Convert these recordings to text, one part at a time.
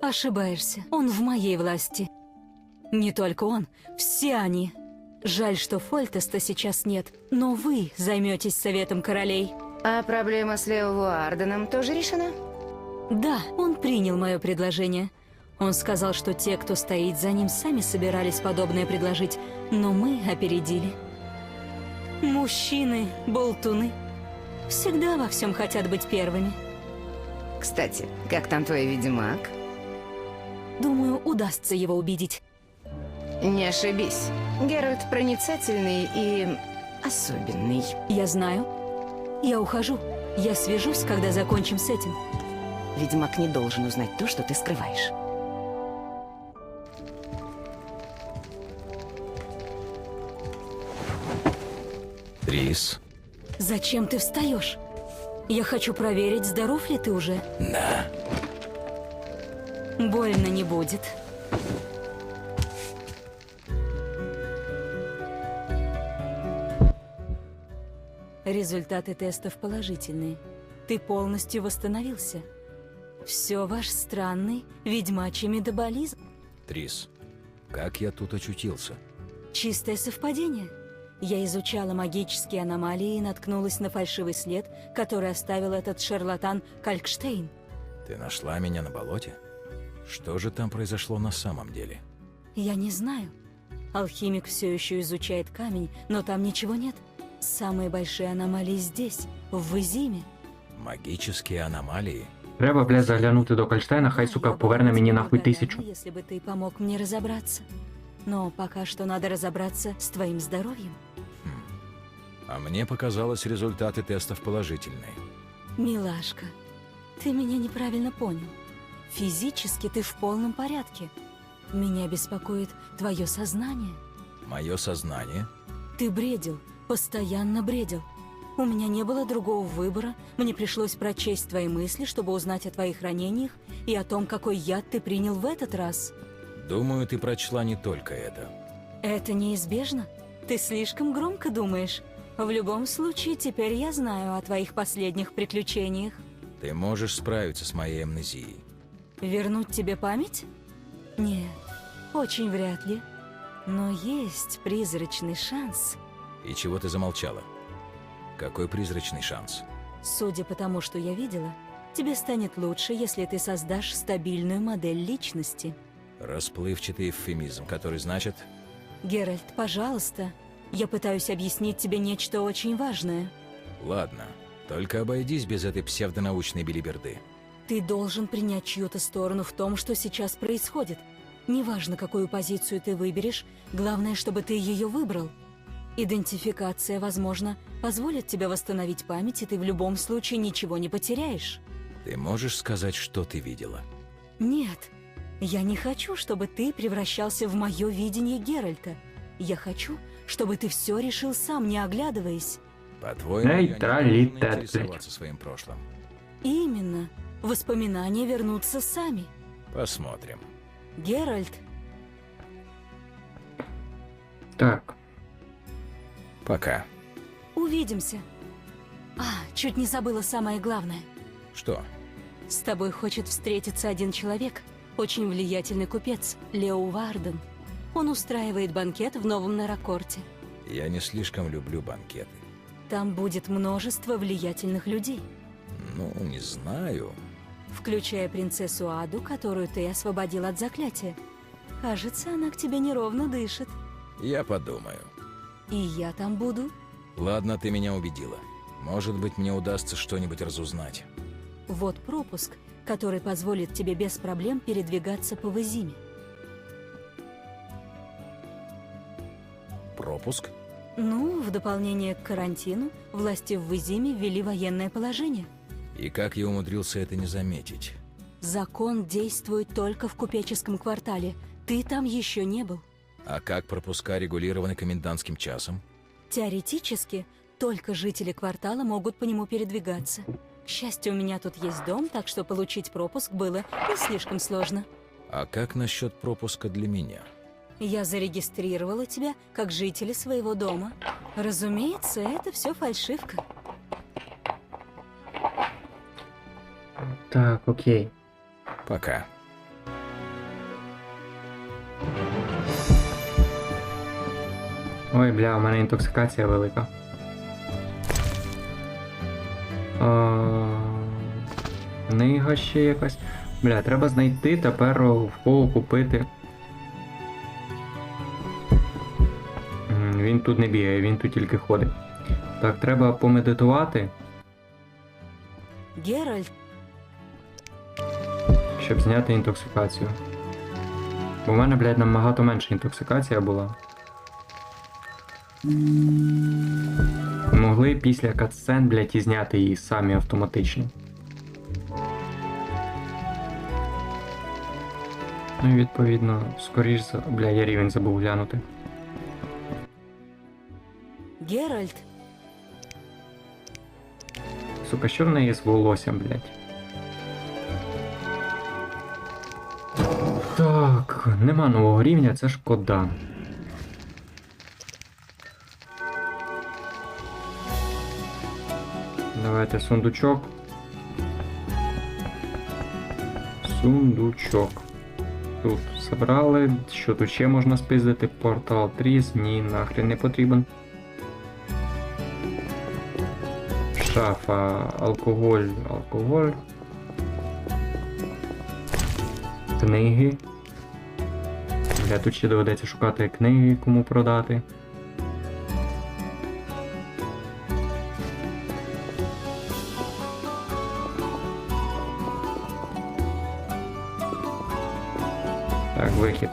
Ошибаешься. Он в моей власти. Не только он, все они. Жаль, что Фольтеста сейчас нет, но вы займетесь советом королей. А проблема с Лео Вуарденом тоже решена? Да, он принял мое предложение. Он сказал, что те, кто стоит за ним, сами собирались подобное предложить, но мы опередили. Мужчины, болтуны, всегда во всем хотят быть первыми. Кстати, как там твой ведьмак? Думаю, удастся его убедить. Не ошибись. Геральт проницательный и особенный. Я знаю. Я ухожу. Я свяжусь, когда закончим с этим. Ведьмак не должен узнать то, что ты скрываешь. Трис, Зачем ты встаешь? Я хочу проверить, здоров ли ты уже. на. Больно не будет. Результаты тестов положительные. Ты полностью восстановился. Все ваш странный ведьмачий метаболизм. Трис, как я тут очутился? Чистое совпадение. Я изучала магические аномалии и наткнулась на фальшивый след, который оставил этот шарлатан Калькштейн. Ты нашла меня на болоте? Что же там произошло на самом деле? Я не знаю. Алхимик все еще изучает камень, но там ничего нет. Самые большие аномалии здесь, в Визиме. Магические аномалии? Треба, бля, заглянути до Кальштейна, хай, сука, поверне мені нахуй тисячу. Если бы ты помог мне разобраться. Но пока что надо разобраться с твоим здоровьем. А мне показалось, результаты тестов положительные. Милашка, ты меня неправильно понял. Физически ты в полном порядке. Меня беспокоит твое сознание. Мое сознание? Ты бредил, постоянно бредил. У меня не было другого выбора. Мне пришлось прочесть твои мысли, чтобы узнать о твоих ранениях и о том, какой яд ты принял в этот раз. Думаю, ты прочла не только это. Это неизбежно. Ты слишком громко думаешь. В любом случае, теперь я знаю о твоих последних приключениях. Ты можешь справиться с моей амнезией. Вернуть тебе память? Нет, очень вряд ли. Но есть призрачный шанс. И чего ты замолчала? Какой призрачный шанс? Судя по тому, что я видела, тебе станет лучше, если ты создашь стабильную модель личности. Расплывчатый эвфемизм, который значит... Геральт, пожалуйста, я пытаюсь объяснить тебе нечто очень важное. Ладно, только обойдись без этой псевдонаучной билиберды. Ты должен принять чью-то сторону в том, что сейчас происходит. Неважно, какую позицию ты выберешь, главное, чтобы ты ее выбрал. Идентификация, возможно, позволит тебе восстановить память, и ты в любом случае ничего не потеряешь. Ты можешь сказать, что ты видела? Нет, я не хочу, чтобы ты превращался в мое видение Геральта. Я хочу, чтобы ты все решил сам, не оглядываясь. По-твоему, я не своим прошлым? Именно. Воспоминания вернутся сами. Посмотрим. Геральт, Так, Пока. увидимся. А, чуть не забыла самое главное. Что? С тобой хочет встретиться один человек, очень влиятельный купец, Лео Варден. Он устраивает банкет в Новом Наракорте. Я не слишком люблю банкеты. Там будет множество влиятельных людей, Ну, не знаю. Включая принцессу Аду, которую ты освободил от заклятия. Кажется, она к тебе неровно дышит. Я подумаю. И я там буду. Ладно, ты меня убедила. Может быть, мне удастся что-нибудь разузнать. Вот пропуск, который позволит тебе без проблем передвигаться по Вазиме. Пропуск? Ну, в дополнение к карантину, власти в Вазиме ввели военное положение. И как я умудрился это не заметить? Закон действует только в купеческом квартале. Ты там еще не был. А как пропуска регулированы комендантским часом? Теоретически, только жители квартала могут по нему передвигаться. К счастью, у меня тут есть дом, так что получить пропуск было не слишком сложно. А как насчет пропуска для меня? Я зарегистрировала тебя как жителя своего дома. Разумеется, это все фальшивка. Так, окей. Пока. Ой, бля, у мене інтоксикація велика. О, книга ще якась. Бля, треба знайти тепер в кого купити. Він тут не бігає, він тут тільки ходить. Так, треба помедитувати. Геральт щоб зняти інтоксикацію. Бо в мене, блядь, набагато менша інтоксикація була. Могли після катсцен, блядь, і зняти її самі автоматично. Ну і відповідно, скоріш за. Бля, я рівень забув глянути. Геральт, Сука, що в неї з волоссям, блядь? Нема нового рівня, це шкода. Давайте сундучок. Сундучок. Тут забрали. Що тут ще можна спиздити? Портал Тріс? Ні, нахрен не потрібен. Шафа, алкоголь, алкоголь. Книги. Бля, тут ще доведеться шукати книги, кому продати. Так, вихід.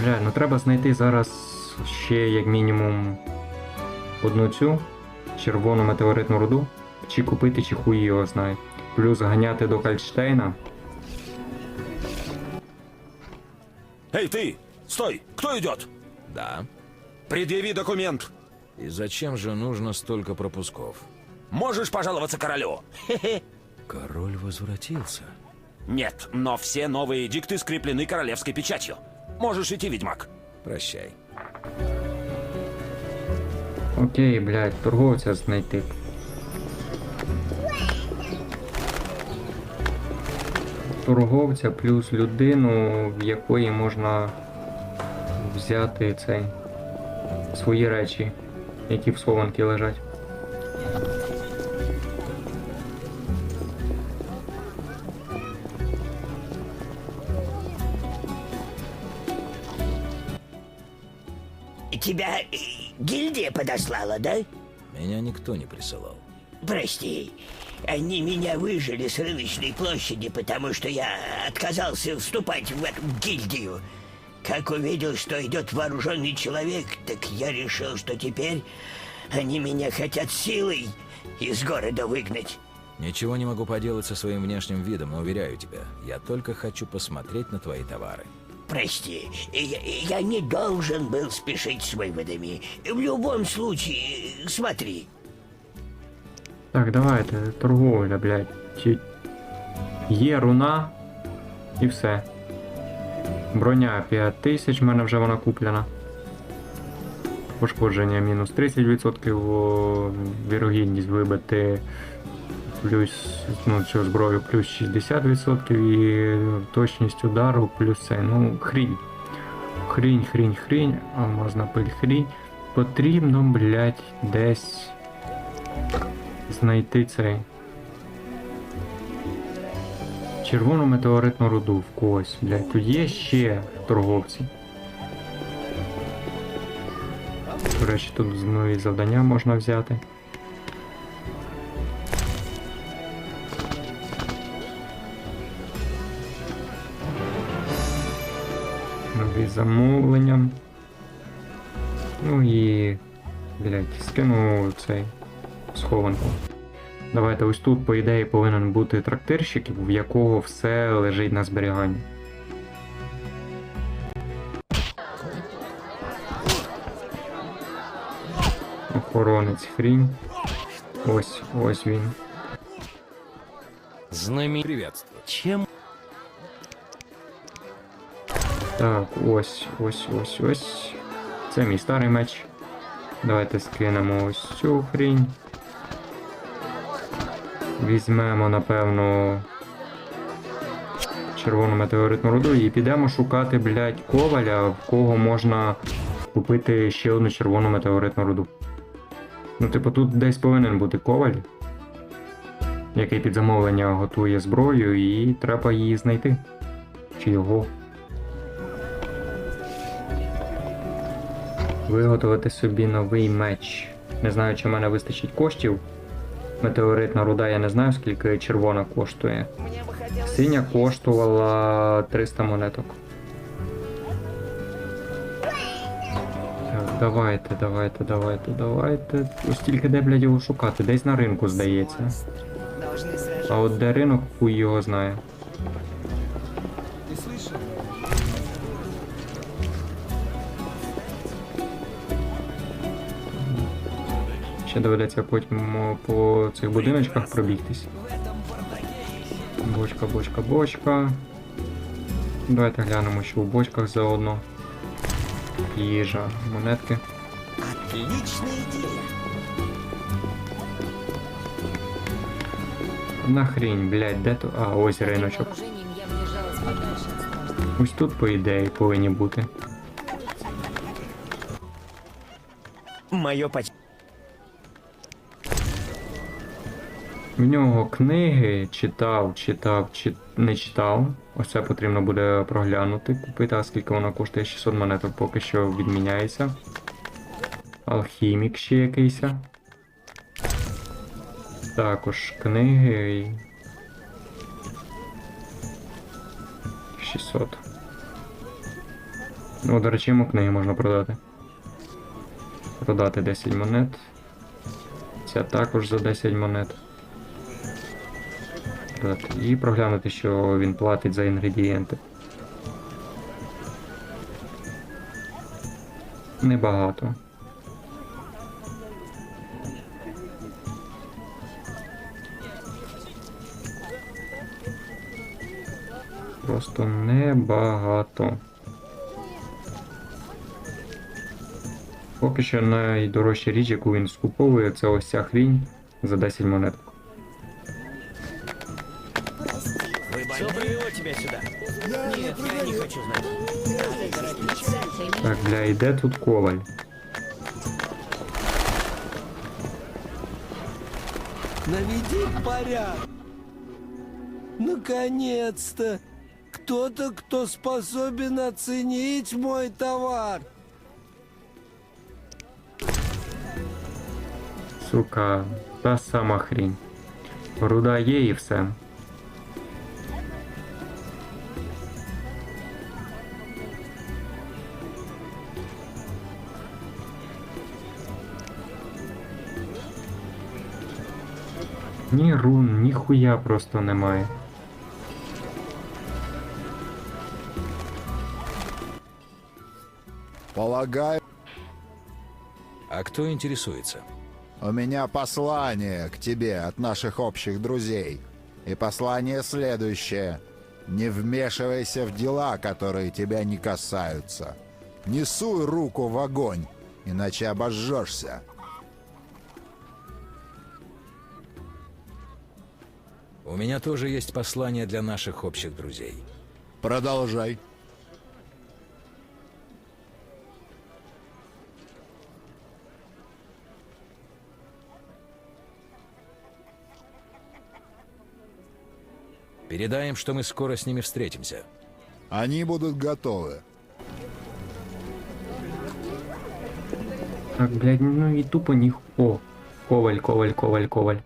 Бля, ну треба знайти зараз ще як мінімум одну цю червону метеоритну руду, чи купити, чи хуй його знає. Плюс ганяти до Кальштейна. Эй, ты! Стой! Кто идет? Да. Предъяви документ. И зачем же нужно столько пропусков? Можешь пожаловаться королю. Король возвратился. Нет, но все новые эдикты скреплены королевской печатью. Можешь идти, ведьмак. Прощай. Окей, блядь, торговця знайти. Торговця плюс людину, в якої можна взяти цей свої речі, які в схованки лежать. Тебя э, гильдия подослала, да? Меня никто не присылал. Прости, они меня выжили с рыночной площади, потому что я отказался вступать в эту гильдию. Как увидел, что идет вооруженный человек, так я решил, что теперь они меня хотят силой из города выгнать. Ничего не могу поделать со своим внешним видом, но уверяю тебя, я только хочу посмотреть на твои товары. Прости, я, я не должен был спешить с выводами. В любом случае, смотри. Так, давайте, торговля, блядь. Є руна і все. Броня 5000, в мене вже вона куплена. Пошкодження мінус 30%, вірогідність вибити плюс ну, цю зброю плюс 60% і точність удару плюс це. Ну, хрінь. Хрінь, хрінь, хрінь, алмазна пиль хрінь. Потрібно, блядь, десь знайти цей. Червону метеоритну руду в когось, блядь. Тут є ще торговці. До речі, тут нові завдання можна взяти. Нові замовлення. Ну і. Блять, скину цей схованку. Давайте ось тут, по ідеї, повинен бути трактирщик, в якого все лежить на зберіганні. Охоронець хрінь. Ось, ось він. Знамі... Приветствую. Чем? Так, ось, ось, ось, ось. Це мій старий меч. Давайте скинемо ось цю хрінь. Візьмемо, напевно, червону метеоритну руду і підемо шукати, блядь, коваля, в кого можна купити ще одну червону метеоритну руду. Ну, типу, тут десь повинен бути коваль, який під замовлення готує зброю, і треба її знайти. Чи його. Виготовити собі новий меч. Не знаю, чи в мене вистачить коштів. Метеоритна руда, я не знаю, скільки червона коштує. Синя коштувала 300 монеток. Так, давайте, давайте, давайте, давайте. Ось тільки де, блядь, його шукати? Десь на ринку, здається. А от де ринок, хуй його знає. Ще доведеться потім по цих будиночках пробігтись. Бочка, бочка, бочка. Давайте глянемо, що в бочках заодно. Їжа, монетки. Нахрінь, блядь, де то. А, ось риночок. Ось тут, по ідеї, повинні бути. Мое поч... В нього книги читав, читав, чи не читав. Ось це потрібно буде проглянути, купити, а скільки воно коштує 600 монеток, поки що відміняється. Алхімік ще якийсь. Також книги. і 600. Ну, до речі, йому книги можна продати. Продати 10 монет. Ця також за 10 монет. Так, і проглянути, що він платить за інгредієнти. Небагато. Просто небагато. Поки що найдорожча річ, яку він скуповує, це ось ця хрінь за 10 монеток. тебя сюда? Нет, я не хочу знать. Так, бля, і де тут коваль? Наведи порядок. Наконец-то! Кто-то, кто способен оценить мой товар. Сука, та сама хрінь. Руда є і все. Ні рун, ні хуя просто немає. Полагаю, А кто интересуется? у меня послание к тебе от наших общих друзей. И послание следующее. Не вмешивайся в дела, которые тебя не касаются. Не суй руку в огонь, иначе обожжешься. У меня тоже есть послание для наших общих друзей. Продолжай. Передай им, что мы скоро с ними встретимся. Они будут готовы. Так, блядь, ну і тупо ні. О, коваль, коваль, коваль, коваль.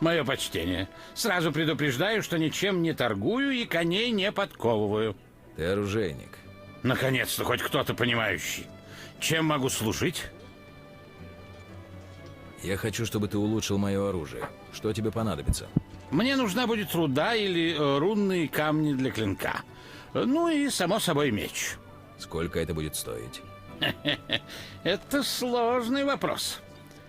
Мое почтение. Сразу предупреждаю, что ничем не торгую и коней не подковываю. Ты оружейник. Наконец-то хоть кто-то понимающий. Чем могу служить? Я хочу, чтобы ты улучшил мое оружие. Что тебе понадобится? Мне нужна будет руда или э, рунные камни для клинка. Ну и, само собой, меч. Сколько это будет стоить? Это сложный вопрос.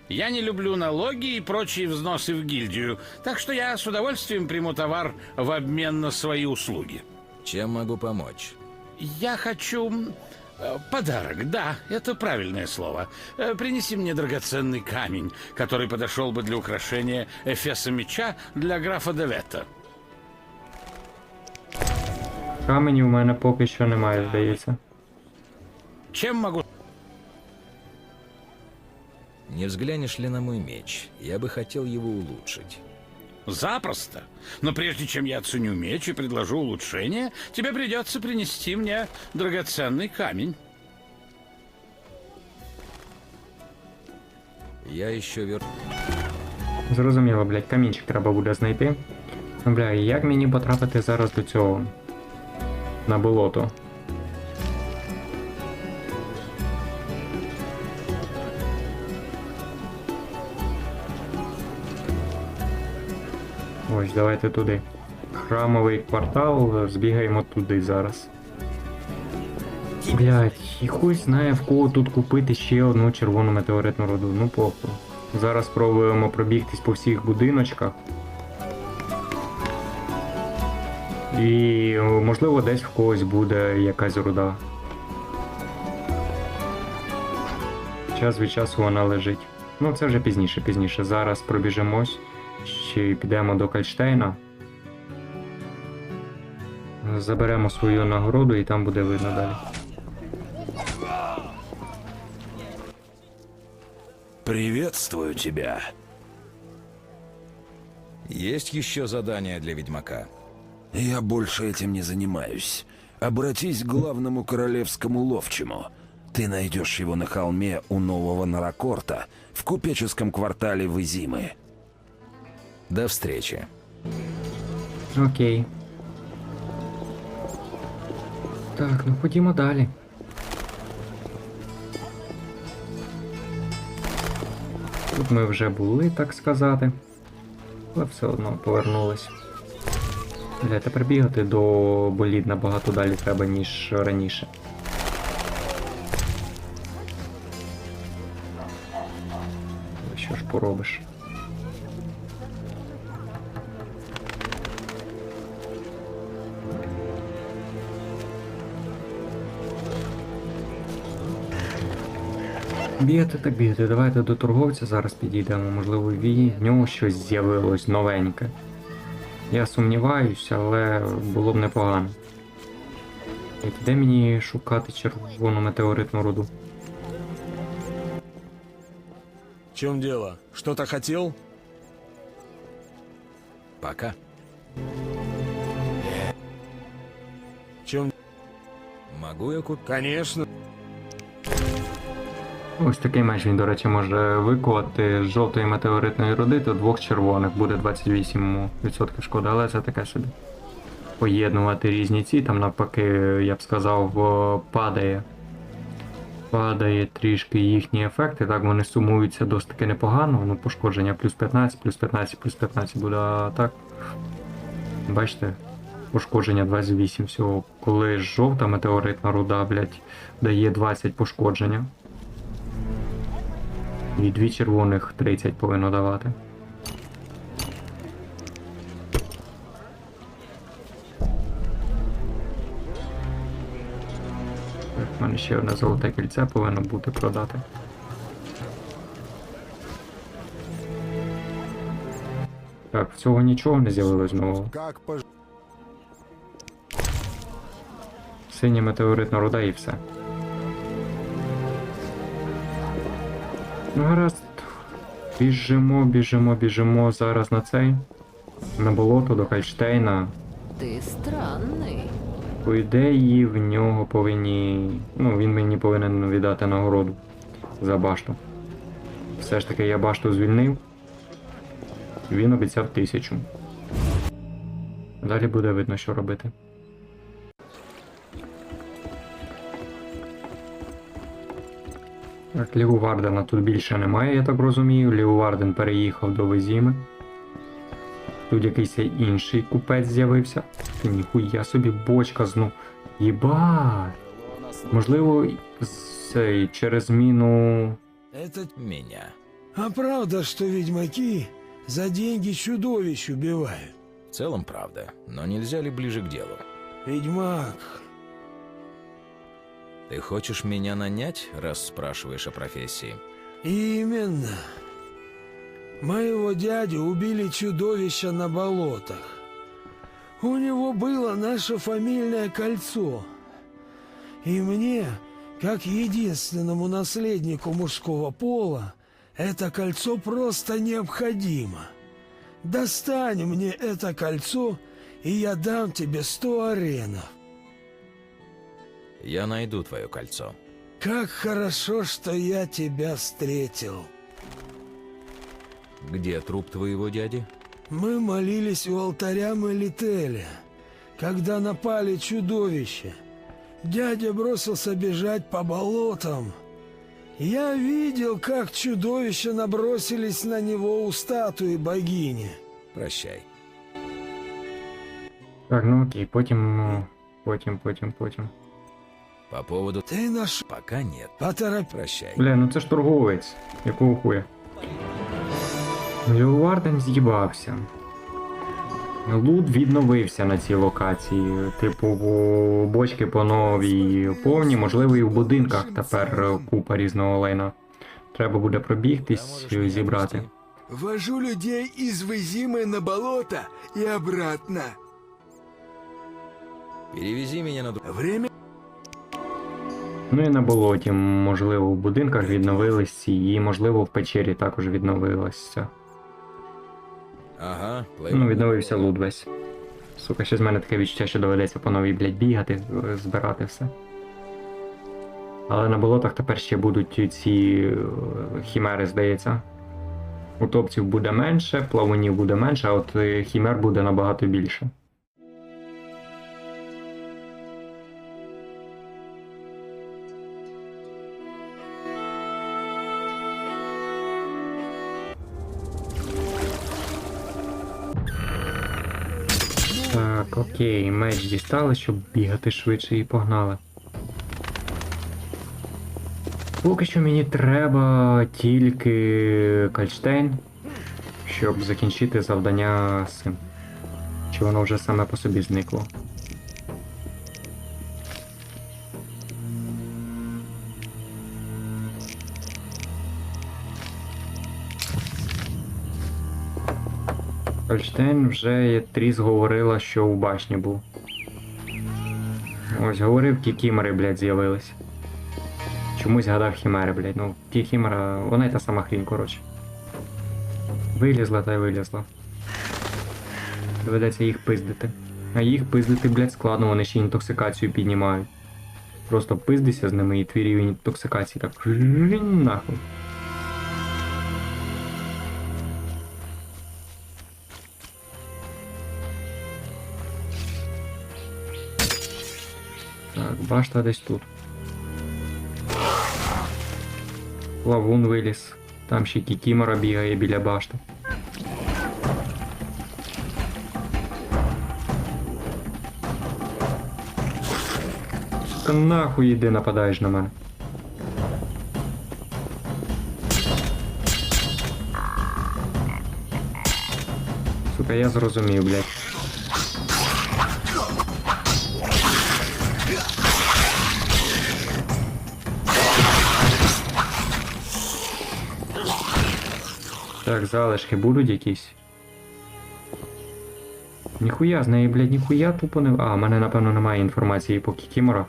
Я не люблю налоги и прочие взносы в гильдию, так что я с удовольствием приму товар в обмен на свои услуги. Чем могу помочь? Я хочу м, э, подарок, да, это правильное слово. Э, Принеси мне драгоценный камень, который подошел бы для украшения эфеса меча для графа Девета. Каменів у мене поки що немає, здається. Чем могу Не взглянешь ли на мой меч? Я бы хотел его улучшить. Запросто. Но прежде чем я оценю меч и предложу улучшение, тебе придется принести мне драгоценный камень. Я еще вер... Зрозуміло, блядь, камінчик треба буде знайти. Ну, Бля, і як мені потрапити зараз до цього? На болото. Ось, давайте туди. Храмовий квартал, збігаємо туди зараз. Блять, і хуй знає в кого тут купити ще одну червону метеоритну руду. Ну похуй. Зараз спробуємо пробігтись по всіх будиночках. І можливо десь в когось буде якась руда. Час від часу вона лежить. Ну це вже пізніше, пізніше. Зараз пробіжимось. Ще підемо до Кальштейна. Заберемо свою нагороду і там буде видно далі. Приветствую тебя. Есть еще задание для ведьмака? Я больше этим не занимаюсь. Обратись к главному королевскому ловчему. Ты найдешь его на холме у нового Наракорта в купеческом квартале Вызимы. До встречи. Окей. Так, ну ходімо далі. Тут ми вже були, так сказати. Але все одно повернулись. Бля, тепер бігати до боліт набагато далі треба, ніж раніше. Що ж поробиш? Бігати так бігати, давайте до торговця зараз підійдемо, можливо, в нього щось з'явилось новеньке. Я сумніваюся, але було б непогано. І де мені шукати червону метеоритну руду? В чем дело? Что-то хотел? Пока. В чем? Могу я купить? Конечно. Ось такий меч він, до речі, може викувати з жовтої метеоритної руди до двох червоних, буде 28% шкоди, але це таке собі. Поєднувати різні ці, там навпаки, я б сказав, падає. Падає трішки їхні ефекти, так вони сумуються досить таки непогано. Ну, пошкодження плюс 15, плюс 15, плюс 15 буде а так. Бачите, пошкодження 28 всього. Коли жовта метеоритна руда, блядь, дає 20 пошкодження. І дві червоних 30 повинно давати. Так, в мене ще одне золоте кільце повинно бути продати. Так, в цього нічого не з'явилось нового. Как пож... Синя метеоритна руда і все. Ну гаразд. Біжимо, біжимо, біжимо зараз на цей. На болото до Хальштейна. Ты странный. По ідеї в нього повинні. Ну, він мені повинен віддати нагороду за башту. Все ж таки я башту звільнив. Він обіцяв тисячу. Далі буде видно, що робити. Так, Лівувардена тут більше немає, я так розумію. Лівуварден переїхав до Везіми. Тут якийсь інший купець з'явився. Ніхуя собі бочка зну. Єбать! Можливо, цей через зміну. Это... Меня. А правда, что ведьмаки за деньги чудовищ убивают? В целом правда, но нельзя ли ближе к делу? Ведьмак. Ты хочешь меня нанять, раз спрашиваешь о профессии? Именно. Моего дядю убили чудовища на болотах. У него было наше фамильное кольцо. И мне, как единственному наследнику мужского пола, Это кольцо просто необходимо. Достань мне это кольцо, и я дам тебе сто аренов. Я найду твое кольцо. Как хорошо, что я тебя встретил. Где труп твоего дяди? Мы молились у алтаря Мелителя, когда напали чудовища. Дядя бросился бежать по болотам. Я видел, как чудовища набросились на него у статуи богини. Прощай. Так, ну окей, потім. ну, Потім, потім, потім. По поводу... Ты наш... Пока нет. Поторопись. Прощай. Бля, ну це ж торговець. Якого хуя? Леоварден з'їбався. Лут відновився на цій локації. Типу, о, бочки по новій повні, можливо, і в будинках тепер е, купа різного лайна. Треба буде Да, пробігтись, можешь меня зібрати. отвезти? Вожу людей из Вызимы на болото и обратно. Перевези меня на... друг- Время Ну і на болоті, можливо, в будинках відновились, і можливо в печері також відновилося. Ага. Ну, відновився лут весь. Сука, ще з мене таке відчуття, що доведеться по новій, блядь, бігати, збирати все. Але на болотах тепер ще будуть ці е, хімери, здається. Утопців буде менше, плавунів буде менше, а от е, хімер буде набагато більше. Окей, меч дістали, щоб бігати швидше і погнали. Поки що мені треба тільки Кальштейн, щоб закінчити завдання з цим. Чи воно вже саме по собі зникло? Кальштейн вже Тріс говорила, що у башні був. Ось говорив, ті кімери, блядь, з'явились. Чомусь гадав хімери, блядь. Ну, ті хімера, вона й та сама хрінь, коротше. Вилізла та й вилізла. Доведеться їх пиздити. А їх пиздити, блядь, складно, вони ще інтоксикацію піднімають. Просто пиздися з ними і твій рівень інтоксикації так нахуй. Так, башта десь тут. Лавун виліз. Там ще кікімора бігає біля башти. Та нахуй іди нападаєш на мене. Сука, я зрозумів, блядь. Так, залишки будуть якісь. Ніхуя з неї, блядь, ніхуя тупо не. А, в мене напевно немає інформації по Кікімора.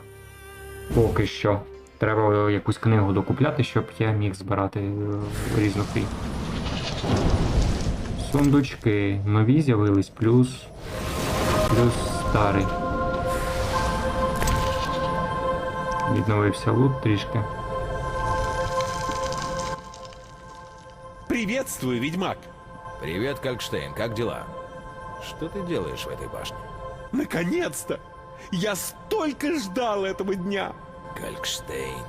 Поки що. Треба якусь книгу докупляти, щоб я міг збирати е, різну хрінь. Сундучки. Нові з'явились, плюс. Плюс старий. Відновився лут трішки. Приветствую, ведьмак! Привет, Калькштейн, как дела? Что ты делаешь в этой башне? Наконец-то! Я столько ждал этого дня! Калькштейн.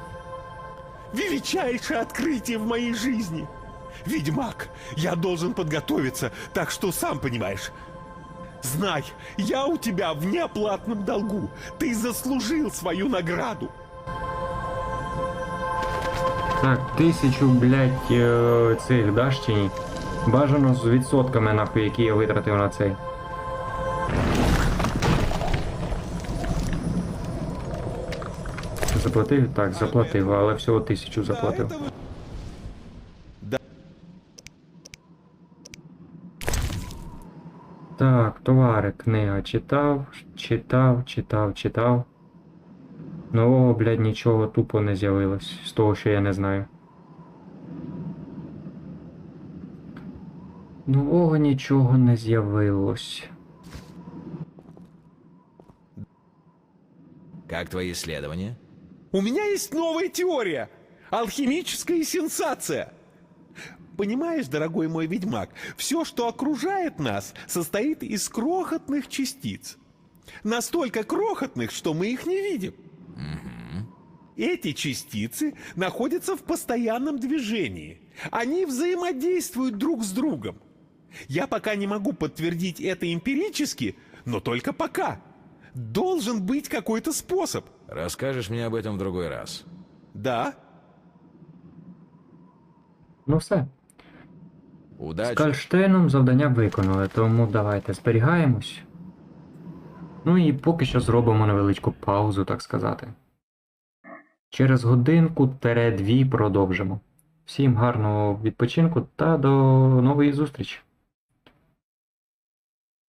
Величайшее открытие в моей жизни! Ведьмак, я должен подготовиться, так что сам понимаешь. Знай, я у тебя в неоплатном долгу. Ты заслужил свою награду. Так, тисячу, блядь, е, цих даш чи? Бажано з відсотками, нахуй, які я витратив на цей. Заплатив? Так, заплатив, але всього тисячу заплатив. Так, товари, книга. Читав, читав, читав, читав. Нового, блядь, нічого тупо не з'явилось з того, що я не знаю. Нового нічого не з'явилось. Как твои исследования? У меня есть новая теория. Алхимическая сенсация. Понимаешь, дорогой мой ведьмак, все, что окружает нас, состоит из крохотных частиц. Настолько крохотных, что мы их не видим. Эти частицы находятся в постоянном движении. Они взаимодействуют друг с другом. Я пока не могу подтвердить это эмпирически, но только пока. Должен быть какой-то способ. Расскажешь мне об этом в другой раз. Да, Ну все. З Удачи. Кальштейном завдання виконали, тому давайте зберігаємось. Ну і поки що зробимо невеличку паузу, так сказати. Через годинку-дві продовжимо. Всім гарного відпочинку та до нової зустрічі!